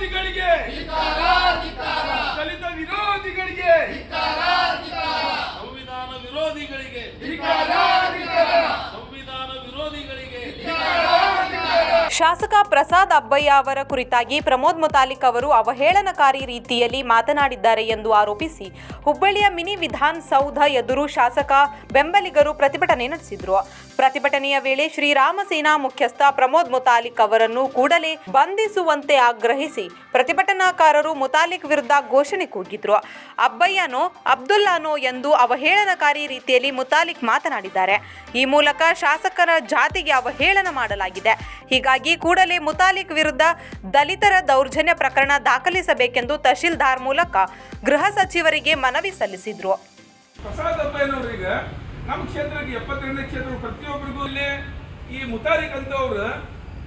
ವಿರೋಧಿಗಳಿಗೆ ದಲಿತ ವಿರೋಧಿಗಳಿಗೆ ಶಾಸಕ ಪ್ರಸಾದ್ ಅಬ್ಬಯ್ಯ ಅವರ ಕುರಿತಾಗಿ ಪ್ರಮೋದ್ ಮುತಾಲಿಕ್ ಅವರು ಅವಹೇಳನಕಾರಿ ರೀತಿಯಲ್ಲಿ ಮಾತನಾಡಿದ್ದಾರೆ ಎಂದು ಆರೋಪಿಸಿ ಹುಬ್ಬಳ್ಳಿಯ ಮಿನಿ ವಿಧಾನಸೌಧ ಎದುರು ಶಾಸಕ ಬೆಂಬಲಿಗರು ಪ್ರತಿಭಟನೆ ನಡೆಸಿದ್ರು. ಪ್ರತಿಭಟನೆಯ ವೇಳೆ ಶ್ರೀರಾಮ ಸೇನಾ ಮುಖ್ಯಸ್ಥ ಪ್ರಮೋದ್ ಮುತಾಲಿಕ್ ಅವರನ್ನು ಕೂಡಲೇ ಬಂಧಿಸುವಂತೆ ಆಗ್ರಹಿಸಿ ಪ್ರತಿಭಟನಾಕಾರರು ಮುತಾಲಿಕ್ ವಿರುದ್ಧ ಘೋಷಣೆ ಕೂಗಿದ್ರು. ಅಬ್ಬಯ್ಯನೋ, ಅಬ್ದುಲ್ಲಾನೋ ಎಂದು ಅವಹೇಳನಕಾರಿ ರೀತಿಯಲ್ಲಿ ಮುತಾಲಿಕ್ ಮಾತನಾಡಿದ್ದಾರೆ. ಈ ಮೂಲಕ ಶಾಸಕರ ಜಾತಿಗೆ ಅವಹೇಳನ ಮಾಡಲಾಗಿದೆ. ಹೀಗಾಗಿ ಕೂಡಲೇ ಮುತಾಲಿಕ್ ವಿರುದ್ಧ ದಲಿತರ ದೌರ್ಜನ್ಯ ಪ್ರಕರಣ ದಾಖಲಿಸಬೇಕೆಂದು ತಹಶೀಲ್ದಾರ್ ಮೂಲಕ ಗೃಹ ಸಚಿವರಿಗೆ ಮನವಿ ಸಲ್ಲಿಸಿದ್ರು. ನಮ್ಮ ಕ್ಷೇತ್ರಕ್ಕೆ ಎಪ್ಪತ್ತೆರಡನೇ ಕ್ಷೇತ್ರ ಪ್ರತಿಯೊಬ್ಬರಿಗೂ ಇಲ್ಲಿ ಈ ಮುತಾರಿಕ್ ಅಂತವ್ರು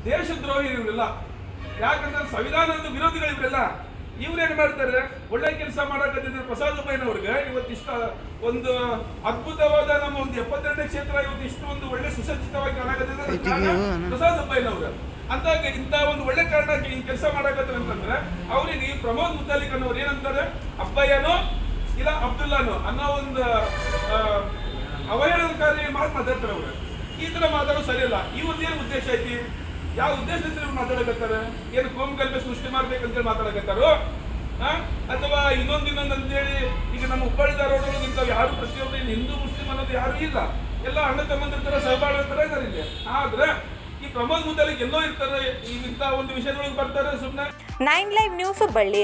ದೇಶದ್ರೋಹಿ ಇವರೆಲ್ಲ ಯಾಕಂದ್ರೆ ಸಂವಿಧಾನದ ವಿರೋಧಿಗಳು ಇವರೆಲ್ಲ ಇವ್ರೇನ್ ಮಾಡ್ತಾರೆ? ಒಳ್ಳೆ ಕೆಲಸ ಮಾಡಕತ್ತಿದ್ರೆ ಪ್ರಸಾದ್ ಅಬ್ಬಯ್ಯನವ್ರಿಗೆ ಇವತ್ತಿಷ್ಟ ಒಂದು ಅದ್ಭುತವಾದ ನಮ್ಮ ಒಂದು ಎಪ್ಪತ್ತೆರಡನೇ ಕ್ಷೇತ್ರ ಇವತ್ತು ಒಂದು ಒಳ್ಳೆ ಸುಸಜ್ಜಿತವಾಗಿ ಕಾಣಕತ್ತಿದ್ರೆ ಪ್ರಸಾದ್ ಕಾರಣ ಅಬ್ಬಯ್ಯನವ್ರು ಅಂದಾಗ ಇಂಥ ಒಂದು ಒಳ್ಳೆ ಕಾರಣಕ್ಕೆ ಈ ಕೆಲಸ ಮಾಡಕತ್ತಾರೆ ಅಂತಂದ್ರೆ ಅವ್ರಿಗೆ ಈ ಪ್ರಮೋದ್ ಮುತಾಲಿಕ್ ಅನ್ನೋರು ಏನಂತಾರೆ? ಅಬ್ಬಯ್ಯನೋ ಇಲ್ಲ ಅಬ್ದುಲ್ಲಾನೋ ಅನ್ನೋ ಒಂದು ಅವಹೇಳನಕಾರಿ ಮಾತು ಮಾತಾಡ್ತಾರೆ ಅವ್ರು. ಈ ತರ ಮಾತಾಡೋದು ಸರಿಯಲ್ಲ. ಇವ್ರದ್ದೇನು ಏನು ಉದ್ದೇಶ ಐತಿ? ಯಾವ ಉದ್ದೇಶದಿಂದ ಮಾತಾಡಕತ್ತಾರ? ಏನು ಕೋಮ್ ಕಲ್ಪೆ ಸೃಷ್ಟಿ ಮಾಡ್ಬೇಕಂತೇಳಿ ಮಾತಾಡಕತ್ತಾರೋ? ಅಥವಾ ಇನ್ನೊಂದು ಇನ್ನೊಂದು ಅಂತೇಳಿ ಈಗ ನಮ್ಮ ಹುಬ್ಬಳ್ಳಿ ಧಾರವಾಡೊಳಗೆ ಇಂಥವು ಯಾರು ಪ್ರತಿಯೊಬ್ಬರು ಹಿಂದೂ, ಮುಸ್ಲಿಂ ಅನ್ನೋದು ಯಾರು ಇಲ್ಲ. ಎಲ್ಲ ಅಣ್ಣ ತಮ್ಮಂದಿರ್ತಾರೆ ತರ ಸಹಬಾಳ್ವೆ ತರ ಇದಾರೆ ಇಲ್ಲಿ. ಆದ್ರೆ ಈ ಪ್ರಮೋದ್ ಮುತಾಲಿಕ್ ಎಲ್ಲೋ ಇರ್ತಾರೆ ಇಂಥ ಒಂದು ವಿಷಯದೊಳಗೆ ಬರ್ತಾರೆ ಸುಮ್ಮನೆ ನೈನ್ ಲೈವ್ ನ್ಯೂಸ್ ಹುಬ್ಬಳ್ಳಿ.